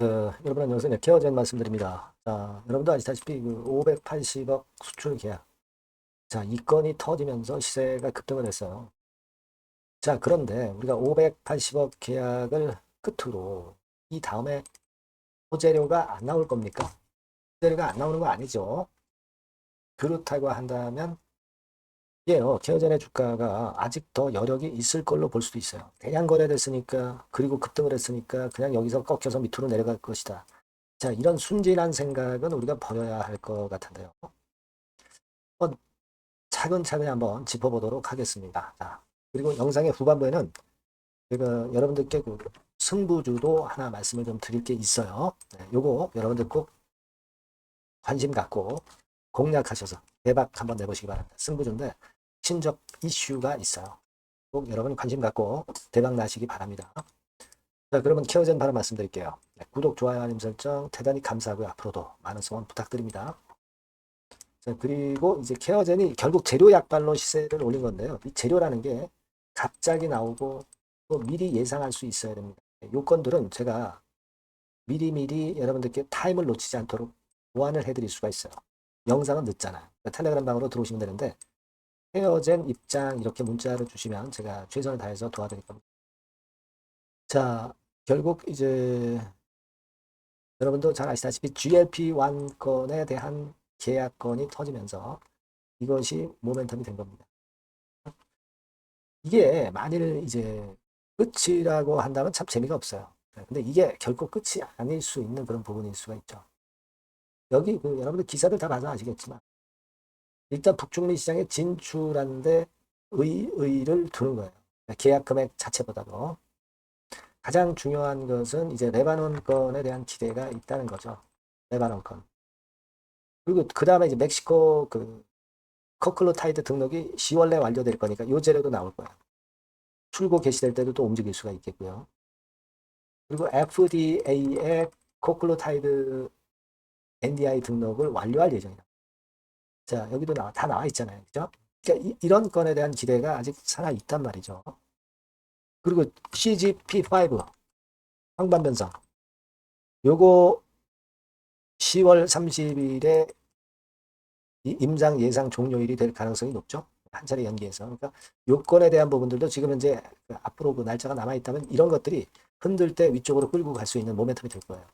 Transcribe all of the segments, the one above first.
그, 여러분 안녕하세요. 네, 케어젠 말씀드립니다. 자, 여러분도 아시다시피 그 580억 수출 계약. 자, 이 건이 터지면서 시세가 급등을 했어요. 자, 그런데 우리가 580억 계약을 끝으로 이 다음에 소재료가 안 나올 겁니까? 소재료가 안 나오는 거 아니죠. 그렇다고 한다면 이게요, 케어젠의 주가가 아직 더 여력이 있을 걸로 볼 수도 있어요. 대량 거래됐으니까, 그리고 급등을 했으니까 그냥 여기서 꺾여서 밑으로 내려갈 것이다. 자, 이런 순진한 생각은 우리가 버려야 할 것 같은데요. 한번 차근차근히 한번 짚어보도록 하겠습니다. 자, 그리고 영상의 후반부에는 제가 여러분들께 그 승부주도 하나 말씀을 좀 드릴 게 있어요. 네, 요거 여러분들 꼭 관심 갖고 공략하셔서 대박 한번 내보시기 바랍니다. 승부주인데 친적 이슈가 있어요. 꼭 여러분 관심 갖고 대박 나시기 바랍니다. 자, 그러면 케어젠 바로 말씀드릴게요. 네, 구독, 좋아요, 알림 설정 대단히 감사하고요. 앞으로도 많은 성원 부탁드립니다. 자, 그리고 이제 케어젠이 결국 재료 약발로 시세를 올린 건데요. 이 재료라는 게 갑자기 나오고 또 미리 예상할 수 있어야 됩니다. 요건들은 제가 미리미리 여러분들께 타임을 놓치지 않도록 보완을 해드릴 수가 있어요. 영상은 늦잖아요. 그러니까 텔레그램 방으로 들어오시면 되는데 헤어젠 입장 이렇게 문자를 주시면 제가 최선을 다해서 도와드릴 겁니다. 자, 결국 이제 여러분도 잘 아시다시피 GLP-1 건에 대한 계약건이 터지면서 이것이 모멘텀이 된 겁니다. 이게 만일 이제 끝이라고 한다면 참 재미가 없어요. 근데 이게 결코 끝이 아닐 수 있는 그런 부분일 수가 있죠. 여기 그 여러분들 기사들 다 봐서 아시겠지만 일단 북중미 시장에 진출하는데 의, 의를 두는 거예요. 계약 금액 자체보다도 가장 중요한 것은 이제 레바논 건에 대한 기대가 있다는 거죠. 레바논 건. 그리고 그 다음에 이제 멕시코 그 커클로타이드 등록이 10월 내 완료될 거니까 요 재료도 나올 거야. 출고 개시될 때도 또 움직일 수가 있겠고요. 그리고 FDA의 코클로타이드 NDI 등록을 완료할 예정이다. 자, 여기도 나와, 다 나와 있잖아요. 그죠? 그러니까 이, 런 건에 대한 기대가 아직 살아 있단 말이죠. 그리고 CGP5 황반변성 요거 10월 30일에 임상 예상 종료일이 될 가능성이 높죠. 한 차례 연기해서. 그러니까 요건에 대한 부분들도 지금 현재 그 앞으로 그 날짜가 남아 있다면 이런 것들이 흔들 때 위쪽으로 끌고 갈 수 있는 모멘텀이 될 거예요.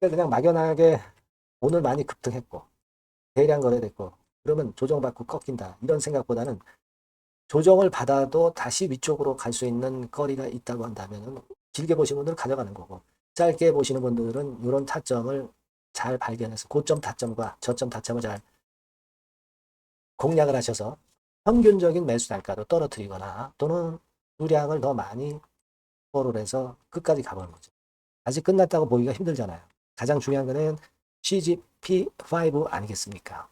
그러니까 그냥 막연하게 오늘 많이 급등했고 대량 거래됐고 그러면 조정받고 꺾인다 이런 생각보다는 조정을 받아도 다시 위쪽으로 갈 수 있는 거리가 있다고 한다면 길게 보시는 분들은 가져가는 거고 짧게 보시는 분들은 이런 타점을 잘 발견해서 고점 타점과 저점 타점을 잘 공략을 하셔서 평균적인 매수 단가로 떨어뜨리거나 또는 수량을 더 많이 포를 해서 끝까지 가보는 거죠. 아직 끝났다고 보기가 힘들잖아요. 가장 중요한 거는 CGP5 아니겠습니까?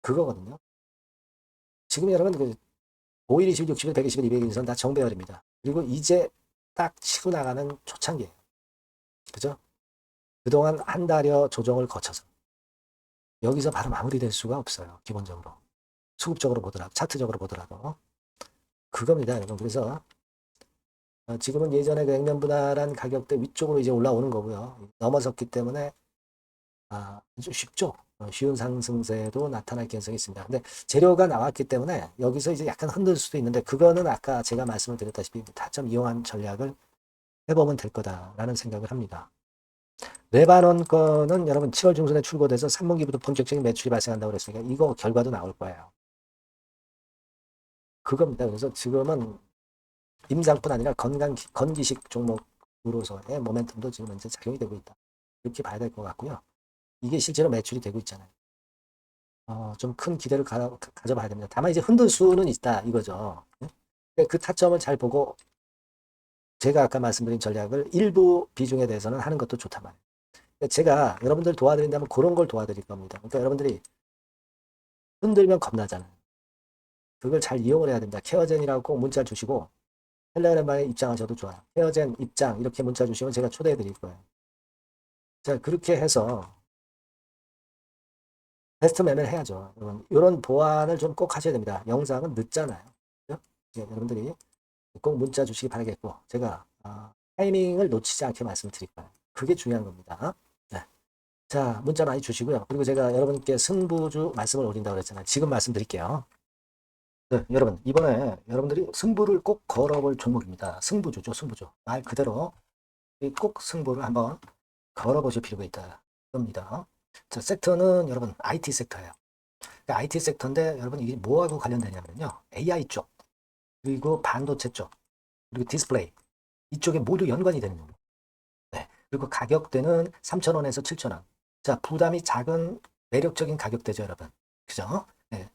그거거든요. 지금 여러분 그 5일, 20일, 60일, 120일, 200일 선다 정배열입니다. 그리고 이제 딱 치고 나가는 초창기예요. 그죠? 그동안 한 달여 조정을 거쳐서 여기서 바로 마무리될 수가 없어요. 기본적으로. 수급적으로 보더라도, 차트적으로 보더라도. 그겁니다, 여러분. 그래서 어, 지금은 예전에 그 액면 분할한 가격대 위쪽으로 이제 올라오는 거고요. 넘어섰기 때문에 아, 아주 쉽죠. 어, 쉬운 상승세도 나타날 가능성이 있습니다. 근데 재료가 나왔기 때문에 여기서 이제 약간 흔들 수도 있는데 그거는 아까 제가 말씀을 드렸다시피 타점 이용한 전략을 해보면 될 거다라는 생각을 합니다. 레바논 거는 여러분 7월 중순에 출고돼서 3분기부터 본격적인 매출이 발생한다고 그랬으니까 이거 결과도 나올 거예요. 그겁니다. 그래서 지금은 임상뿐 아니라 건강 건기식 종목으로서의 모멘텀도 지금 현재 작용이 되고 있다. 이렇게 봐야 될 것 같고요. 이게 실제로 매출이 되고 있잖아요. 어, 좀 큰 기대를 가, 져봐야 됩니다. 다만 이제 흔들 수는 있다 이거죠. 네? 그 타점을 잘 보고 제가 아까 말씀드린 전략을 일부 비중에 대해서는 하는 것도 좋단 말이에요. 제가 여러분들 도와드린다면 그런 걸 도와드릴 겁니다. 그러니까 여러분들이 흔들면 겁나잖아요. 그걸 잘 이용을 해야 됩니다. 케어젠이라고 꼭 문자 주시고 텔레그램방에 입장하셔도 좋아요. 헤어젠 입장 이렇게 문자 주시면 제가 초대해 드릴 거예요. 자 그렇게 해서 베스트 매매를 해야죠. 여러분 이런 보완을 좀 꼭 하셔야 됩니다. 영상은 늦잖아요. 그죠? 예, 여러분들이 꼭 문자 주시기 바라겠고 제가 아, 타이밍을 놓치지 않게 말씀을 드릴 거예요. 그게 중요한 겁니다. 네. 자, 문자 많이 주시고요. 그리고 제가 여러분께 승부주 말씀을 올린다고 그랬잖아요. 지금 말씀드릴게요. 네, 여러분, 이번에 여러분들이 승부를 꼭 걸어볼 종목입니다. 승부주죠, 승부주. 말 그대로 이꼭 승부를 한번 걸어보실 필요가 있다. 겁니다. 자, 섹터는 여러분 IT 섹터예요. 그러니까 IT 섹터인데 여러분 이게 뭐하고 관련되냐면요. AI 쪽, 그리고 반도체 쪽, 그리고 디스플레이 이쪽에 모두 연관이 되는 거예요. 네. 그리고 가격대는 3,000원에서 7,000원. 자, 부담이 작은 매력적인 가격대죠, 여러분. 그죠? 네.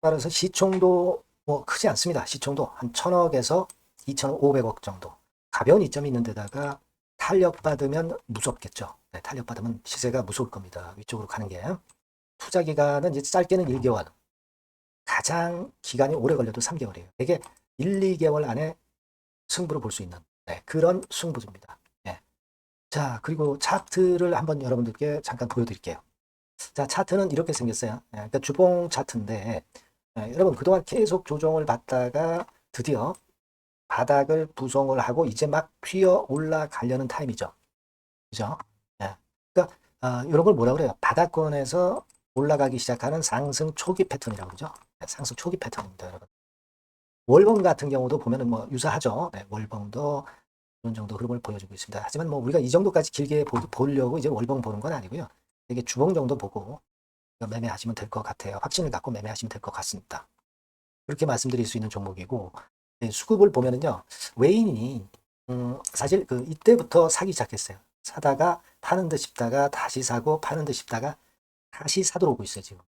따라서 시총도 뭐 크지 않습니다. 시총도 한 1,000억에서 2,500억 정도. 가벼운 이점이 있는 데다가 탄력받으면 무섭겠죠. 네, 탄력받으면 시세가 무서울 겁니다. 위쪽으로 가는 게. 투자 기간은 이제 짧게는 1개월. 가장 기간이 오래 걸려도 3개월이에요. 되게 1, 2개월 안에 승부를 볼 수 있는 네, 그런 승부입니다. 예. 자, 그리고 차트를 한번 여러분들께 잠깐 보여드릴게요. 자, 차트는 이렇게 생겼어요. 예, 그러니까 주봉 차트인데 예, 여러분 그동안 계속 조정을 받다가 드디어 바닥을 부송을 하고 이제 막 튀어 올라가려는 타임이죠. 그죠? 예. 그러니까 아, 이런 걸 뭐라 그래요? 바닥권에서 올라가기 시작하는 상승 초기 패턴이라고 그러죠. 네, 상승 초기 패턴입니다, 여러분. 월봉 같은 경우도 보면은 뭐 유사하죠. 네, 월봉도 이런 정도 흐름을 보여주고 있습니다. 하지만 뭐 우리가 이 정도까지 길게 보, 보려고 이제 월봉 보는 건 아니고요. 이게 주봉 정도 보고 매매하시면 될 것 같아요. 확신을 갖고 매매하시면 될 것 같습니다. 그렇게 말씀드릴 수 있는 종목이고 네, 수급을 보면은요 외인이 음, 사실 그 이때부터 사기 시작했어요. 사다가 파는 듯 싶다가 다시 사고 파는 듯 싶다가 다시 사도록 오고 있어요 지금.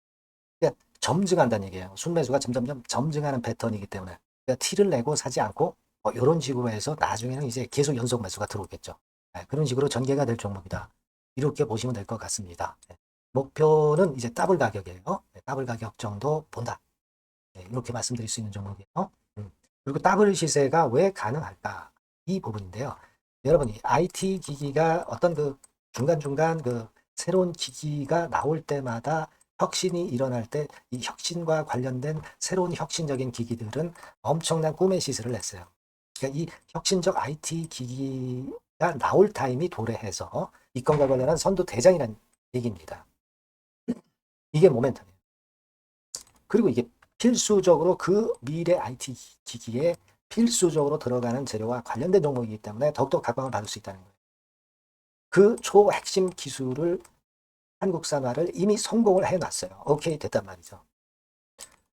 그러니까 점증한다는 얘기예요. 순매수가 점점점 점증하는 패턴이기 때문에 그러니까 티를 내고 사지 않고 뭐 이런 식으로 해서 나중에는 이제 계속 연속 매수가 들어오겠죠. 네, 그런 식으로 전개가 될 종목이다. 이렇게 보시면 될 것 같습니다. 네, 목표는 이제 더블 가격이에요. 네, 더블 가격 정도 본다. 네, 이렇게 말씀드릴 수 있는 종목이에요. 음. 그리고 더블 시세가 왜 가능할까? 이 부분인데요. 여러분이 IT 기기가 어떤 그 중간중간 그 새로운 기기가 나올 때마다 혁신이 일어날 때 이 혁신과 관련된 새로운 혁신적인 기기들은 엄청난 꿈의 시세를 냈어요. 그러니까 이 혁신적 IT 기기가 나올 타임이 도래해서 이 건과 관련한 선도 대장이라는 얘기입니다. 이게 모멘텀이에요. 그리고 이게 필수적으로 그 미래 IT 기기에 필수적으로 들어가는 재료와 관련된 종목이기 때문에 더욱더 각광을 받을 수 있다는 거예요. 그 초핵심 기술을 한국산화를 이미 성공을 해놨어요. 오케이 됐단 말이죠.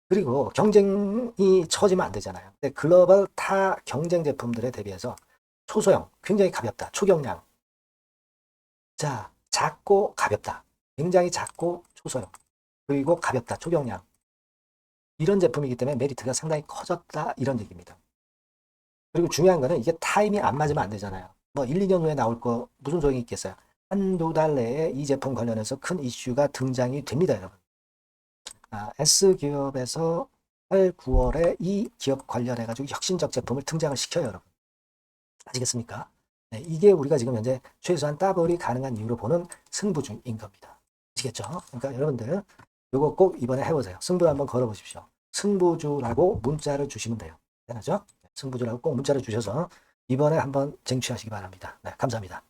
그리고 경쟁이 처지면 안 되잖아요. 글로벌 타 경쟁 제품들에 대비해서 초소형, 굉장히 가볍다. 초경량. 자, 작고 가볍다. 굉장히 작고 초소형. 그리고 가볍다. 초경량. 이런 제품이기 때문에 메리트가 상당히 커졌다. 이런 얘기입니다. 그리고 중요한 거는 이게 타임이 안 맞으면 안 되잖아요. 뭐 1, 2년 후에 나올 거 무슨 소용이 있겠어요? 한두 달 내에 이 제품 관련해서 큰 이슈가 등장이 됩니다, 여러분. 아, S기업에서 8, 9월에 이 기업 관련해가지고 혁신적 제품을 등장을 시켜요, 여러분. 아시겠습니까? 네, 이게 우리가 지금 현재 최소한 더블이 가능한 이유로 보는 승부 중인 겁니다. 아시겠죠? 그러니까 여러분들 요거 꼭 이번에 해보세요. 승부 한번 걸어보십시오. 승부주라고 문자를 주시면 돼요. 되나죠? 승부주라고 꼭 문자를 주셔서 이번에 한번 쟁취하시기 바랍니다. 네, 감사합니다.